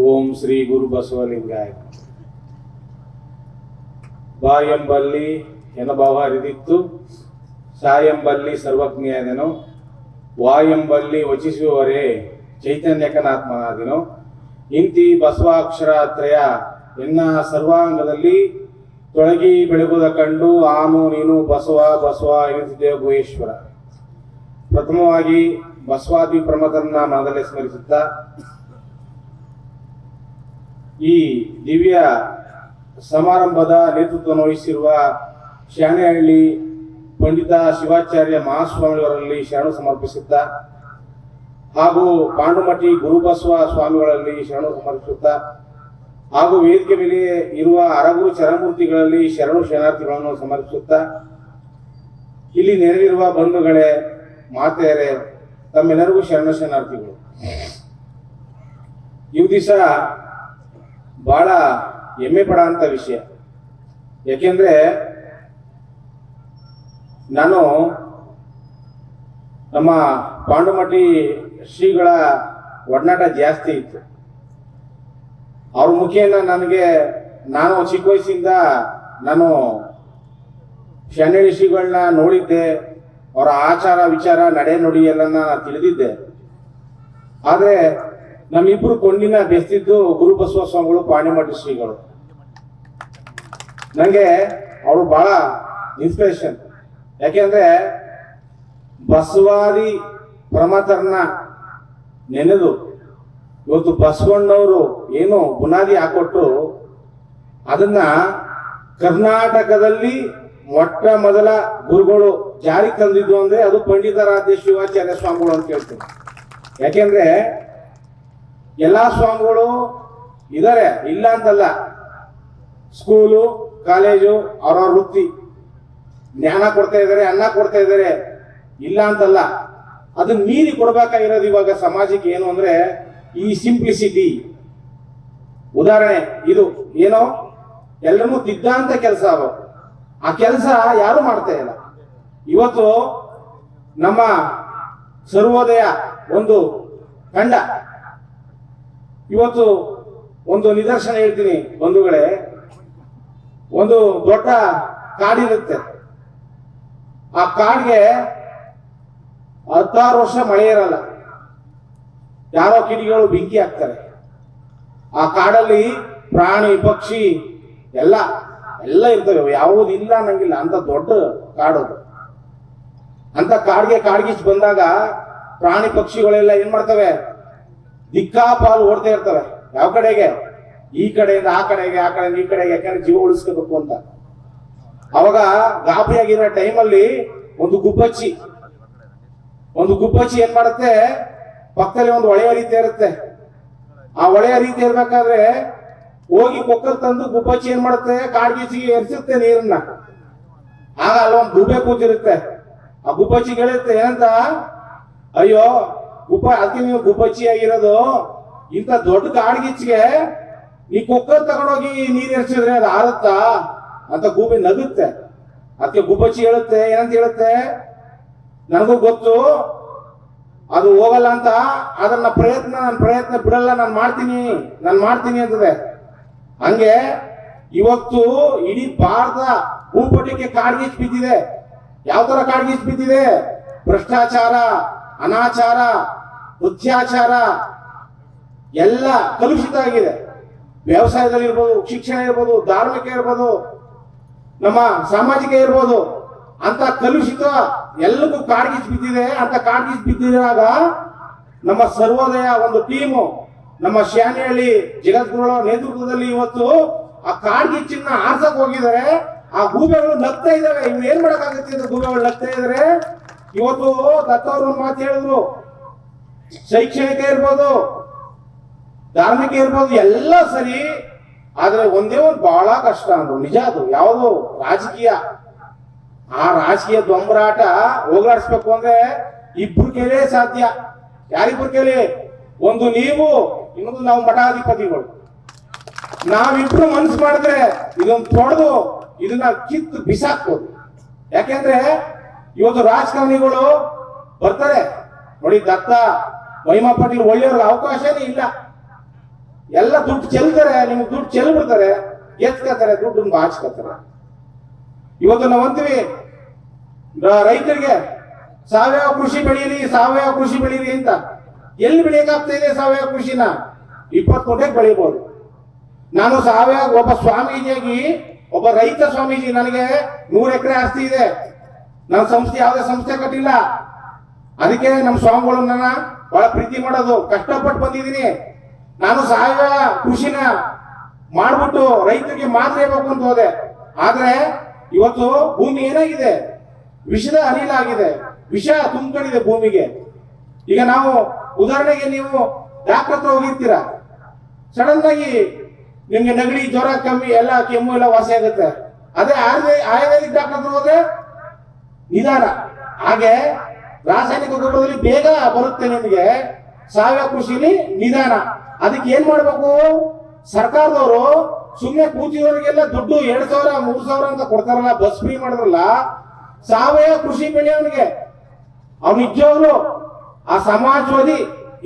ಓಂ ಶ್ರೀ ಗುರು ಬಸವಲಿಂಗಾಯ. ಬಾ ಎಂಬಲ್ಲಿ ಎನಭಾವ ಹರಿದಿತ್ತು ಸಾ ಎಂಬಲ್ಲಿ ಸರ್ವಜ್ಞಾದನು ವಾ ಎಂಬಲ್ಲಿ ವಚಿಸುವವರೇ ಚೈತನ್ಯಕನಾತ್ಮನಾದೆನು. ಇಂತಿ ಬಸವಾಕ್ಷರತ್ರಯ ಎನ್ನ ಸರ್ವಾಂಗದಲ್ಲಿ ತೊಳಗಿ ಬೆಳಗುದ ಕಂಡು ಆನು ನೀನು ಬಸವ ಬಸವ ಎನ್ನುತ್ತಿದ್ದೆ ಭುವೇಶ್ವರ ಪ್ರಥಮವಾಗಿ ಬಸವಾದಿ ಪ್ರಮದನ್ನ ಮನದಲ್ಲಿ ಸ್ಮರಿಸುತ್ತಾ ಈ ದಿವ್ಯ ಸಮಾರಂಭದ ನೇತೃತ್ವವನ್ನು ವಹಿಸಿರುವ ಶಾಣೆಹಳ್ಳಿ ಪಂಡಿತ ಶಿವಾಚಾರ್ಯ ಮಹಾಸ್ವಾಮಿಗಳಲ್ಲಿ ಶರಣು ಸಮರ್ಪಿಸುತ್ತ ಹಾಗೂ ಪಾಂಡುಮಠಿ ಗುರುಬಸವ ಸ್ವಾಮಿಗಳಲ್ಲಿ ಶರಣು ಸಮರ್ಪಿಸುತ್ತ ಹಾಗೂ ವೇದಿಕೆ ಮೇಲೆ ಇರುವ ಅರಗುರು ಚರಮೂರ್ತಿಗಳಲ್ಲಿ ಶರಣು ಶರಣಾರ್ಥಿಗಳನ್ನು ಸಮರ್ಪಿಸುತ್ತ ಇಲ್ಲಿ ನೆರೆದಿರುವ ಬಂಧುಗಳೇ, ಮಾತೆಯರೇ, ತಮ್ಮೆಲ್ಲರಿಗೂ ಶರಣ ಶರಣಾರ್ಥಿಗಳು. ಇವು ದಿವಸ ಬಹಳ ಹೆಮ್ಮೆ ಪಡೋಂಥ ವಿಷಯ. ಯಾಕೆಂದ್ರೆ ನಾನು ನಮ್ಮ ಪಾಂಡುಮಟ್ಟಿ ಶ್ರೀಗಳ ಒಡನಾಟ ಜಾಸ್ತಿ ಇತ್ತು. ಅವ್ರ ಮುಖೇನ ನನಗೆ ನಾನು ಚಿಕ್ಕ ವಯಸ್ಸಿಂದ ನಾನು ಶನಳಿ ಶ್ರೀಗಳನ್ನ ನೋಡಿದ್ದೆ. ಅವರ ಆಚಾರ ವಿಚಾರ, ನಡೆ ನುಡಿ ಎಲ್ಲ ತಿಳಿದಿದ್ದೆ. ಆದರೆ ನಮ್ಮಿಬ್ರು ಕೊಂಡಿನ ಬೆಸ್ತಿದ್ದು ಗುರು ಬಸವ ಸ್ವಾಮಿಗಳು ಪಾಣಿಮಠ ಶ್ರೀಗಳು. ನನಗೆ ಅವರು ಬಹಳ ಇನ್ಸ್ಪಿರೇಷನ್ ಯಾಕೆಂದ್ರೆ ಬಸವಾದಿ ಪ್ರಮಥರನ್ನ ನೆನೆದು ಇವತ್ತು ಬಸವಣ್ಣವರು ಏನು ಬುನಾದಿ ಹಾಕೊಟ್ರು ಅದನ್ನ ಕರ್ನಾಟಕದಲ್ಲಿ ಮೊಟ್ಟ ಮೊದಲ ಗುರುಗಳು ಜಾರಿ ತಂದಿದ್ದು ಅಂದ್ರೆ ಅದು ಪಂಡಿತರಾಧ್ಯ ಶಿವಾಚಾರ್ಯ ಸ್ವಾಮಿಗಳು ಅಂತ ಹೇಳ್ತೀನಿ. ಯಾಕೆಂದ್ರೆ ಎಲ್ಲಾ ಸ್ವಾಮಿಗಳು ಇದಾರೆ, ಇಲ್ಲ ಅಂತಲ್ಲ. ಸ್ಕೂಲು, ಕಾಲೇಜು, ಅವರವ್ರ ವೃತ್ತಿ. ಜ್ಞಾನ ಕೊಡ್ತಾ ಇದ್ದಾರೆ ಅನ್ನ ಕೊಡ್ತಾ ಇದ್ದಾರೆ ಇಲ್ಲ ಅಂತಲ್ಲ. ಅದನ್ನ ಮೀರಿ ಕೊಡ್ಬೇಕಾಗಿರೋದು ಇವಾಗ ಸಮಾಜಕ್ಕೆ ಏನು ಅಂದ್ರೆ ಈ ಸಿಂಪ್ಲಿಸಿಟಿ ಉದಾಹರಣೆ, ಇದು ಏನೋ? ಎಲ್ಲರೂ ತಿದ್ದಂತ ಕೆಲಸ ಅವು ಆ ಕೆಲಸ ಯಾರು ಮಾಡ್ತಾ ಇಲ್ಲ. ಇವತ್ತು ನಮ್ಮ ಸರ್ವೋದಯ ಒಂದು ತಂಡ ಇವತ್ತು ಒಂದು ನಿದರ್ಶನ ಹೇಳ್ತೀನಿ ಬಂಧುಗಳೇ. ಒಂದು ದೊಡ್ಡ ಕಾಡಿರುತ್ತೆ. ಆ ಕಾಡಿಗೆ ಹತ್ತಾರು ವರ್ಷ ಮಳೆ ಇರಲ್ಲ ಯಾರೋ ಕಿಡಿಗಳು ಬೆಂಕಿ ಹಾಕ್ತಾರೆ. ಆ ಕಾಡಲ್ಲಿ ಪ್ರಾಣಿ, ಪಕ್ಷಿ ಎಲ್ಲ ಎಲ್ಲ ಇರ್ತವೆ. ಯಾವುದು ಇಲ್ಲ ಅನ್ನಂಗಿಲ್ಲ. ಅಂತ ದೊಡ್ಡ ಕಾಡದು. ಅಂತ ಕಾಡ್ಗೆ ಕಾಡ್ಗಿಚ್ ಬಂದಾಗ ಪ್ರಾಣಿ, ಪಕ್ಷಿಗಳೆಲ್ಲ ಏನ್ ಮಾಡ್ತವೆ? ದಿಕ್ಕಾಪಾಲು ಓಡ್ತಾ ಇರ್ತವೆ ಯಾವ ಕಡೆಗೆ? ಈ ಕಡೆಯಿಂದ ಆ ಕಡೆಗೆ, ಆ ಕಡೆಯಿಂದ ಈ ಕಡೆಗೆ, ಯಾಕಂದ್ರೆ ಜೀವ ಉಳಿಸ್ಕೋಬೇಕು ಅಂತ. ಅವಾಗ ಗಾಬರಿಯಾಗಿರೋ ಟೈಮಲ್ಲಿ ಒಂದು ಗುಬ್ಬಚ್ಚಿ ಒಂದು ಗುಬ್ಬಚ್ಚಿ ಏನ್ ಮಾಡುತ್ತೆ? ಪಕ್ಕದಲ್ಲಿ ಒಂದು ಹೊಳೆ ರೀತಿ ಇರುತ್ತೆ. ಆ ಹೊಳೆ ರೀತಿ ಇರ್ಬೇಕಾದ್ರೆ ಹೋಗಿ ಕೊಕ್ಕರ್ ತಂದು ಗುಬ್ಬಚ್ಚಿ ಏನ್ ಮಾಡುತ್ತೆ? ಕಾಡ್ಗಿಚ್ಚಿಗೆ ಎರಿಸುತ್ತೆ ನೀರನ್ನ. ಆಗ ಅಲ್ಲೊಂದು ಗುಬ್ಬೆ ಕೂತಿರುತ್ತೆ. ಆ ಗುಬ್ಬಚ್ಚಿಗೆ ಹೇಳುತ್ತೆ, ಏನಂತ? ಅಯ್ಯೋ ಗುಬ್ಬ ಅದಕ್ಕೆ ನೀವು ಗುಬ್ಬಚ್ಚಿ ಆಗಿರೋದು. ಇಂಥ ದೊಡ್ಡ ಕಾಡ್ಗಿಚ್ಚಿಗೆ ಈ ಕುಕ್ಕರ್ ತಗೊಂಡೋಗಿ ನೀರ್ ಎರ್ಸಿದ್ರೆ ಅದು ಆರುತ್ತಾ ಅಂತ ಗೂಬೆ ನಗುತ್ತೆ. ಅದಕ್ಕೆ ಗುಬ್ಬಚ್ಚಿ ಹೇಳುತ್ತೆ, ಏನಂತ ಹೇಳುತ್ತೆ? ನನಗೂ ಗೊತ್ತು. ಅದು ಹೋಗಲ್ಲ ಅಂತ. ಅದನ್ನ ಪ್ರಯತ್ನ ನನ್ನ ಪ್ರಯತ್ನ ಬಿಡಲ್ಲ, ನಾನು ಮಾಡ್ತೀನಿ ನಾನು ಮಾಡ್ತೀನಿ ಅಂತದೆ. ಹಂಗೆ ಇವತ್ತು ಇಡೀ ಭಾರತ ಭೂಪಟಕ್ಕೆ ಕಾಡ್ಗಿಚ್ ಬಿದ್ದಿದೆ. ಯಾವ ತರ ಕಾಡ್ಗಿಚ್ ಬಿದ್ದಿದೆ? ಭ್ರಷ್ಟಾಚಾರ. ಅನಾಚಾರ ಅತ್ಯಾಚಾರ ಎಲ್ಲ ಕಲುಷಿತ ಆಗಿದೆ ವ್ಯವಸಾಯದಲ್ಲಿ ಇರ್ಬೋದು ಶಿಕ್ಷಣ ಇರ್ಬೋದು, ಧಾರ್ಮಿಕ ಇರ್ಬೋದು, ನಮ್ಮ ಸಾಮಾಜಿಕ ಇರ್ಬೋದು, ಅಂತ ಕಲುಷಿತ ಎಲ್ಲಕ್ಕೂ ಕಾಡ್ಗಿಸ್ ಬಿದ್ದಿದೆ. ಅಂತ ಕಾಡ್ಗಿಸ್ ಬಿದ್ದಿರುವಾಗ ನಮ್ಮ ಸರ್ವೋದಯ ಒಂದು ಟೀಮು, ನಮ್ಮ ಶಾನೆಹಳ್ಳಿ ಜಗದ್ಗುರುಗಳ ನೇತೃತ್ವದಲ್ಲಿ ಇವತ್ತು ಆ ಕಾಡ್ಗಿಚ್ಚನ್ನ ಆರ್ಸಕ್ ಹೋಗಿದ್ದಾರೆ. ಆ ಗೂಬೆಗಳು ನಗ್ತಾ ಇದಾವೆ ಇವ್ ಏನ್ ಮಾಡಕ್ಕಾಗತ್ತೆ ಗೂಬೆಗಳು ನಗ್ತಾ ಇದಾರೆ ಇವತ್ತು ದತ್ತವ್ರು ಮಾತು ಹೇಳಿದ್ರು. ಶೈಕ್ಷಣಿಕ ಇರ್ಬೋದು, ಧಾರ್ಮಿಕ ಇರ್ಬೋದು, ಎಲ್ಲ ಸರಿ, ಆದ್ರೆ ಒಂದೇ ಒಂದು ಬಹಳ ಕಷ್ಟ ಅಂದ್ರು ನಿಜ ಅದು, ಯಾವುದು ರಾಜಕೀಯ. ಆ ರಾಜಕೀಯ ದೊಂಬರಾಟ ಹೋಗ್ಲಾಡಿಸ್ಬೇಕು ಅಂದ್ರೆ ಇಬ್ರು ಕೇಳೇ ಸಾಧ್ಯ. ಯಾರಿಬ್ರು ಕೇಳಿ? ಒಂದು ನೀವು, ಇನ್ನೊಂದು ನಾವು ಮಠಾಧಿಪತಿಗಳು. ನಾವಿಬ್ರು ಮನ್ಸು ಮಾಡಿದ್ರೆ ಇದೊಂದು ತೊಡೆದು, ಇದನ್ನ ಕಿತ್ತು ಬಿಸಾಕ್ಬೋದು. ಯಾಕೆಂದ್ರೆ ಇವತ್ತು ರಾಜಕಾರಣಿಗಳು ಬರ್ತಾರೆ. ನೋಡಿ ದತ್ತ, ಮಹಿಮಾ ಪಾಟೀಲ್ ಒಳ್ಳೆಯವ್ರಿಗೆ ಅವಕಾಶನೇ ಇಲ್ಲ. ಎಲ್ಲ ದುಡ್ಡು ಚೆಲ್ತಾರೆ, ನಿಮ್ಗೆ ದುಡ್ಡು ಚೆಲ್ಬಿಡ್ತಾರೆ ಎತ್ಕೋತಾರೆ ದುಡ್ಡನ್ನು ಬಾಚ್ಕೋತಾರೆ ಇವತ್ತು ನಾವು ಅಂತೀವಿ ರೈತರಿಗೆ ಸಾವಯವ ಕೃಷಿ ಬೆಳೀರಿ, ಸಾವಯವ ಕೃಷಿ ಬೆಳೀರಿ ಅಂತ. ಎಲ್ಲಿ ಬೆಳೆಯಕ್ಕಾಗ್ತಾ ಇದೆ ಸಾವಯವ ಕೃಷಿನ? ಇಪ್ಪತ್ತು ಕೋಟೆಗೆ ಬೆಳಿಬಹುದು ನಾನು ಸಾವಯವ ಒಬ್ಬ ಸ್ವಾಮೀಜಿಯಾಗಿ, ಒಬ್ಬ ರೈತ ಸ್ವಾಮೀಜಿ, ನನಗೆ ನೂರು ಎಕರೆ ಆಸ್ತಿ ಇದೆ. ನನ್ನ ಸಂಸ್ಥೆ ಯಾವುದೇ ಸಂಸ್ಥೆ ಕಟ್ಟಿಲ್ಲ. ಅದಕ್ಕೆ ನಮ್ಮ ಸ್ವಾಮಿಗಳು ನನ್ನ ಬಹಳ ಪ್ರೀತಿ ಮಾಡೋದು. ಕಷ್ಟಪಟ್ಟು ಬಂದಿದ್ದೀನಿ. ನಾನು ಸಾವಯವ ಕೃಷಿನ ಮಾಡ್ಬಿಟ್ಟು ರೈತರಿಗೆ ಮಾತ್ರ ಇರ್ಬೇಕು ಅಂತ ಹೋದೆ. ಆದ್ರೆ ಇವತ್ತು ಭೂಮಿ ಏನಾಗಿದೆ ವಿಷದ ಅನಿಲ ಆಗಿದೆ, ವಿಷ ತುಂಬಿಕೊಂಡಿದೆ ಭೂಮಿಗೆ. ಈಗ ನಾವು ಉದಾಹರಣೆಗೆ ನೀವು ಡಾಕ್ಟರ್ ಹತ್ರ ಹೋಗಿರ್ತೀರ? ಸಡನ್ ಆಗಿ ನಿಮ್ಗೆ ನೆಗಡಿ ಜ್ವರ ಕಮ್ಮಿ, ಎಲ್ಲ ಕೆಮ್ಮು, ಎಲ್ಲ ವಾಸಿ ಆಗುತ್ತೆ. ಅದೇ ಆಯುರ್ವೇದ ಆಯುರ್ವೇದಿಕ್ ಡಾಕ್ಟರ್ ಹತ್ರ ಹೋದ್ರೆ ನಿಧಾನ. ಹಾಗೆ ರಾಸಾಯನಿಕ ಗೊಬ್ಬರದಲ್ಲಿ ಬೇಗ ಬರುತ್ತೆ ನಿಮಗೆ. ಸಾವಯವ ಕೃಷಿಲಿ ನಿಧಾನ. ಅದಕ್ಕೆ ಏನ್ ಮಾಡ್ಬೇಕು? ಸರ್ಕಾರದವರು ಸುಮ್ಮನೆ ಕೂತಿರೋರಿಗೆಲ್ಲ ದುಡ್ಡು ಎರಡ್ ಸಾವಿರ, ಮೂರ್ ಸಾವಿರ ಅಂತ ಕೊಡ್ತಾರಲ್ಲ, ಬಸ್ ಫ್ರೀ ಮಾಡಿದ್ರಲ್ಲ, ಸಾವಯವ ಕೃಷಿ ಬೆಳೆ ಅವನಿಗೆ. ಅವ್ನು ನಿಜವಾಗ್ಲು ಆ ಸಮಾಜವಾದಿ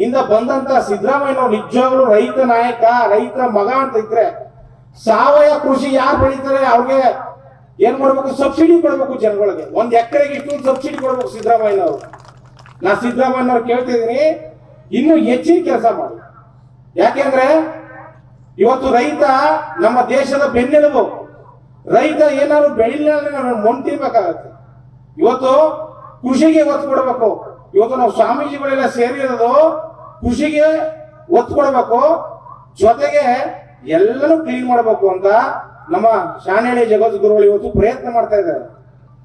ಇಂದ ಬಂದಂತ ಸಿದ್ದರಾಮಯ್ಯ ನಿಜವಾಗ್ಲು ರೈತ ನಾಯಕ ರೈತ ಮಗ ಅಂತ ಇದ್ರೆ ಸಾವಯವ ಕೃಷಿ ಯಾರು ಬೆಳೀತಾರೆ? ಅವ್ರಿಗೆ ಏನ್ ಮಾಡ್ಬೇಕು? ಸಬ್ಸಿಡಿ ಕೊಡ್ಬೇಕು ಜನಗಳಿಗೆ. ಒಂದ್ ಎಕರೆಗೆ ಇಷ್ಟು ಸಬ್ಸಿಡಿ ಕೊಡ್ಬೇಕು ಸಿದ್ದರಾಮಯ್ಯ ಅವರು ನಾ ಸಿದ್ದರಾಮಯ್ಯ ಅವ್ರು ಕೇಳ್ತಿದ್ದೀನಿ, ಇನ್ನು ಹೆಚ್ಚಿನ ಕೆಲಸ ಮಾಡಿ. ಯಾಕೆಂದ್ರೆ ಇವತ್ತು ರೈತ ನಮ್ಮ ದೇಶದ ಬೆನ್ನೆಲುಬು. ರೈತ ಏನಾದ್ರು ಬೆಳಿಲ್ಲ ಅಂದ್ರೆ ನಾವು ಮೊಂಟಿರ್ಬೇಕಾಗತ್ತೆ ಇವತ್ತು ಕೃಷಿಗೆ ಒತ್ತು ಕೊಡಬೇಕು. ಇವತ್ತು ನಾವು ಸ್ವಾಮೀಜಿಗಳೆಲ್ಲ ಸೇರಿರೋದು ಕೃಷಿಗೆ ಒತ್ತು ಕೊಡಬೇಕು. ಜೊತೆಗೆ ಎಲ್ಲರೂ ಕ್ಲೀನ್ ಮಾಡಬೇಕು ಅಂತ ನಮ್ಮ ಶಾನೇಣಿ ಜಗದ್ಗುರುಗಳು ಇವತ್ತು ಪ್ರಯತ್ನ ಮಾಡ್ತಾ ಇದ್ದಾರೆ.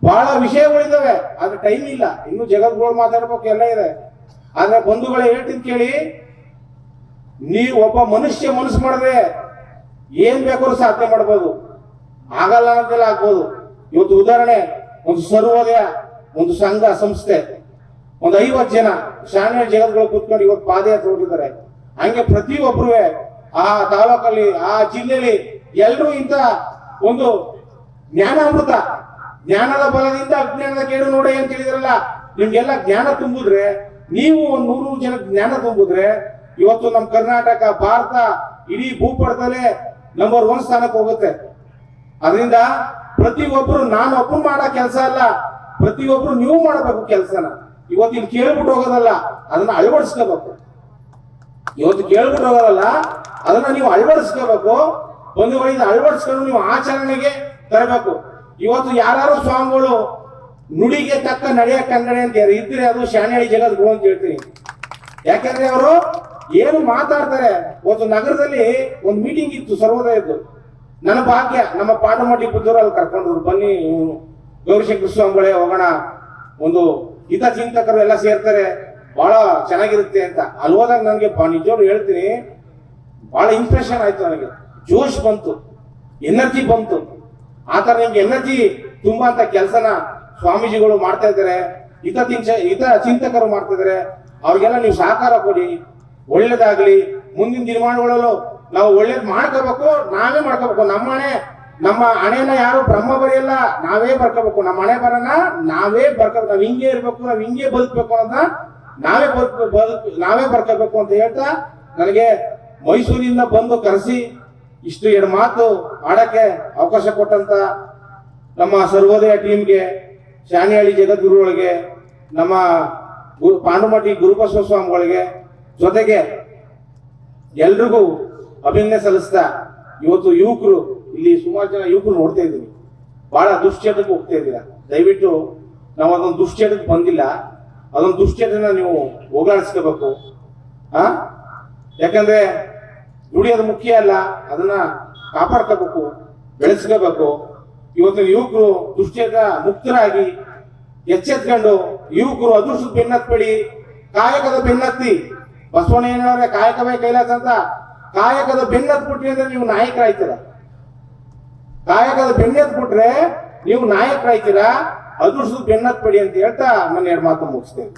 ಬಹಳ ವಿಷಯಗಳಿದ್ದಾವೆ ಆದ್ರೆ ಟೈಮ್ ಇಲ್ಲ. ಇನ್ನು ಜಗದ್ಗುರುಗಳು ಮಾತಾಡ್ಬೇಕು, ಎಲ್ಲ ಇದೆ. ಆದ್ರೆ ಬಂಧುಗಳೇ ಹೇಳ್ತಿದ್ ಕೇಳಿ, ನೀವು ಒಬ್ಬ ಮನುಷ್ಯ ಮನಸ್ಸು ಮಾಡಿದ್ರೆ ಏನ್ ಬೇಕಾದ್ರೂ ಸಾಧನೆ ಮಾಡ್ಬೋದು. ಆಗಲ್ಲ ಅಂತೆಲ್ಲ ಆಗ್ಬೋದು. ಇವತ್ತು ಉದಾಹರಣೆ, ಒಂದು ಸರ್ವೋದಯ, ಒಂದು ಸಂಘ, ಸಂಸ್ಥೆ. ಒಂದು ಐವತ್ತು ಜನ ಶಾಣ್ಯ ಜಗತ್ಗಳು ಕೂತ್ಕೊಂಡು ಇವತ್ತು ಪಾದಯಾತ್ರೆ ಹೋಗಿದ್ದಾರೆ. ಹಂಗೆ ಪ್ರತಿಯೊಬ್ಬರು ಆ ತಾಲೂಕಲ್ಲಿ, ಆ ಜಿಲ್ಲೆಯಲ್ಲಿ ಎಲ್ಲರೂ ಇಂತ ಒಂದು ಜ್ಞಾನಾಮೃತ, ಜ್ಞಾನದ ಬಲದಿಂದ ಅಜ್ಞಾನದ ಕೇಳು ನೋಡಿ ಅಂತ ಹೇಳಿದ್ರಲ್ಲ, ನಿಮ್ಗೆಲ್ಲ ಜ್ಞಾನ ತುಂಬಿದ್ರೆ, ನೀವು ಒಂದ್ ನೂರು ಜನ ಜ್ಞಾನ ತುಂಬಿದ್ರೆ, ಇವತ್ತು ನಮ್ಮ ಕರ್ನಾಟಕ, ಭಾರತ, ಇಡೀ ಭೂಪಟದಲ್ಲೇ ನಂಬರ್ ಒನ್ ಸ್ಥಾನಕ್ಕೆ ಹೋಗುತ್ತೆ. ಅದರಿಂದ ಪ್ರತಿಯೊಬ್ರು ನಾನು ಒಬ್ಬರು ಮಾಡೋ ಕೆಲಸ ಅಲ್ಲ, ಪ್ರತಿಯೊಬ್ರು ನೀವು ಮಾಡಬೇಕು ಕೆಲಸನ. ಇವತ್ತು ಇಲ್ಲಿ ಕೇಳ್ಬಿಟ್ಟು ಹೋಗೋದಲ್ಲ, ಅದನ್ನ ಅಳವಡಿಸ್ಕೋಬೇಕು. ಇವತ್ತು ಕೇಳ್ಬಿಟ್ಟು ಹೋಗೋದಲ್ಲ, ಅದನ್ನ ನೀವು ಅಳವಡಿಸ್ಕೋಬೇಕು. ಬಂಧುಗಳಿಂದ ಅಳವಡಿಸ್ಕೊಂಡು ನೀವು ಆಚರಣೆಗೆ ತರಬೇಕು. ಇವತ್ತು ಯಾರು ಸ್ವಾಮಿಗಳು ನುಡಿಗೆ ತಕ್ಕ ನಡೆಯ ಕನ್ನಡ ಅಂತ ಇದ್ರೆ ಅದು ಶಾಣೆಹಳ್ಳಿ ಜಗದ್ಗುರು ಅಂತ ಹೇಳ್ತೀನಿ. ಯಾಕಂದ್ರೆ ಅವರು ಏನು ಮಾತಾಡ್ತಾರೆ? ಒಂದು ನಗರದಲ್ಲಿ ಒಂದು ಮೀಟಿಂಗ್ ಇತ್ತು ಸರ್ವೋದಯದ್ದು. ನನ್ನ ಭಾಗ್ಯ, ನಮ್ಮ ಪಾಂಡಮಟ್ಟಿ ಬುದ್ಧರು ಅಲ್ಲಿ ಕರ್ಕೊಂಡ್ರು ಬನ್ನಿ ಗೌರಿಶಂಕರ ಸ್ವಾಮಿಗಳೇ, ಹೋಗೋಣ. ಒಂದು ಹಿತಚಿಂತಕರು ಎಲ್ಲ ಸೇರ್ತಾರೆ. ಬಹಳ ಚೆನ್ನಾಗಿರುತ್ತೆ ಅಂತ. ಅಲ್ಲಿ ಹೋದಾಗ ನನಗೆ ನಿಜವ್ರು ಹೇಳ್ತೀನಿ, ಬಹಳ ಇಂಪ್ರೆಷನ್ ಆಯ್ತು ನನಗೆ. ಜೋಶ್ ಬಂತು, ಎನರ್ಜಿ ಬಂತು. ಆ ಥರ ನಿಮ್ಗೆ ಎನರ್ಜಿ ತುಂಬಾ ಅಂತ ಕೆಲಸನ ಸ್ವಾಮೀಜಿಗಳು ಮಾಡ್ತಾ ಇದ್ದಾರೆ. ಹಿತ ತಿಂಚ, ಹಿತ ಚಿಂತಕರು ಮಾಡ್ತಾ ಇದ್ದಾರೆ. ಅವ್ರಿಗೆಲ್ಲ ನೀವು ಸಹಕಾರ ಕೊಡಿ. ಒಳ್ಳೇದಾಗ್ಲಿ. ಮುಂದಿನ ದಿನಮಾನಗಳಲ್ಲೂ ನಾವು ಒಳ್ಳೇದ್ ಮಾಡ್ಕೋಬೇಕು, ನಾವೇ ಮಾಡ್ಕೋಬೇಕು. ನಮ್ಮ ಹಣೆ, ನಮ್ಮ ಹಣೆನ ಯಾರು ಬ್ರಹ್ಮ ಬರೆಯಲ್ಲ, ನಾವೇ ಬರ್ಕೋಬೇಕು. ನಮ್ಮ ಹಣೆ ಬರೋಣ ನಾವೇ ಬರ್ಕೋಬೇಕು. ನಾವ್ ಹಿಂಗೆ ಇರ್ಬೇಕು, ನಾವ್ ಹಿಂಗೆ ಬದುಕ್ಬೇಕು ಅಂತ ನಾವೇ ಬದುಕ್ ನಾವೇ ಬರ್ಕೋಬೇಕು ಅಂತ ಹೇಳ್ತಾ ನನಗೆ ಮೈಸೂರಿಂದ ಬಂದು ಕರೆಸಿ ಇಷ್ಟು ಎರಡು ಮಾತು ಆಡಕ್ಕೆ ಅವಕಾಶ ಕೊಟ್ಟಂತ ನಮ್ಮ ಸರ್ವೋದಯ ಟೀಮ್ಗೆ ಶಾನಿಹಳ್ಳಿ ಜಗದ್ಗುರುಗಳಿಗೆ, ನಮ್ಮ ಗುರು ಪಾಂಡುಮಟ್ಟಿ ಗುರುಬಸವ ಸ್ವಾಮಿಗಳಿಗೆ ಜೊತೆಗೆ ಎಲ್ರಿಗೂ ಅಭಿನಂದನೆ ಸಲ್ಲಿಸ್ತಾ ಇವತ್ತು ಯುವಕರು, ಇಲ್ಲಿ ಸುಮಾರು ಜನ ಯುವಕರು ನೋಡ್ತಾ ಇದ್ದೀವಿ. ಬಹಳ ದುಶ್ಚಟಕ್ಕೆ ಹೋಗ್ತಾ ಇದ್ದೀರಾ? ದಯವಿಟ್ಟು ನಾವು ಅದೊಂದು ದುಶ್ಚಟಕ್ಕೆ ಬಂದಿಲ್ಲ. ಅದೊಂದು ದುಶ್ಚಟನ ನೀವು ಹೋಗಲಾಡಿಸ್ಕೋಬೇಕು. ಆ? ಯಾಕಂದ್ರೆ ದುಡಿಯೋದು ಮುಖ್ಯ ಅಲ್ಲ, ಅದನ್ನ ಕಾಪಾಡ್ಕೋಬೇಕು, ಬೆಳೆಸ್ಕೋಬೇಕು. ಇವತ್ತು ಯುವಕರು ದುಷ್ಟಿಯಿಂದ ಮುಕ್ತರಾಗಿ ಎಚ್ಚೆತ್ಕೊಂಡು ಯುವಕರು ಅದೃಷ್ಟದ ಬೆನ್ನತ್ಬೇಡಿ ಕಾಯಕದ ಬೆನ್ನತ್ತಿ ಬಸವಣ್ಣ ಏನ್ ಕಾಯಕವೇ ಕೈಲಾಸ ಅಂತ. ಕಾಯಕದ ಬೆನ್ನತ್ಬಿಟ್ರಿ ಅಂದ್ರೆ ನೀವು ನಾಯಕರಾಯ್ತೀರ. ಕಾಯಕದ ಬೆನ್ನತ್ಬಿಟ್ರೆ ನೀವು ನಾಯಕರಾಯ್ತೀರಾ, ಅದೃಷ್ಟದ ಬೆನ್ನತ್ಬೇಡಿ ಅಂತ ಹೇಳ್ತಾ ನನ್ನ ಎರಡು ಮಾತು ಮುಗಿಸ್ತೇನೆ.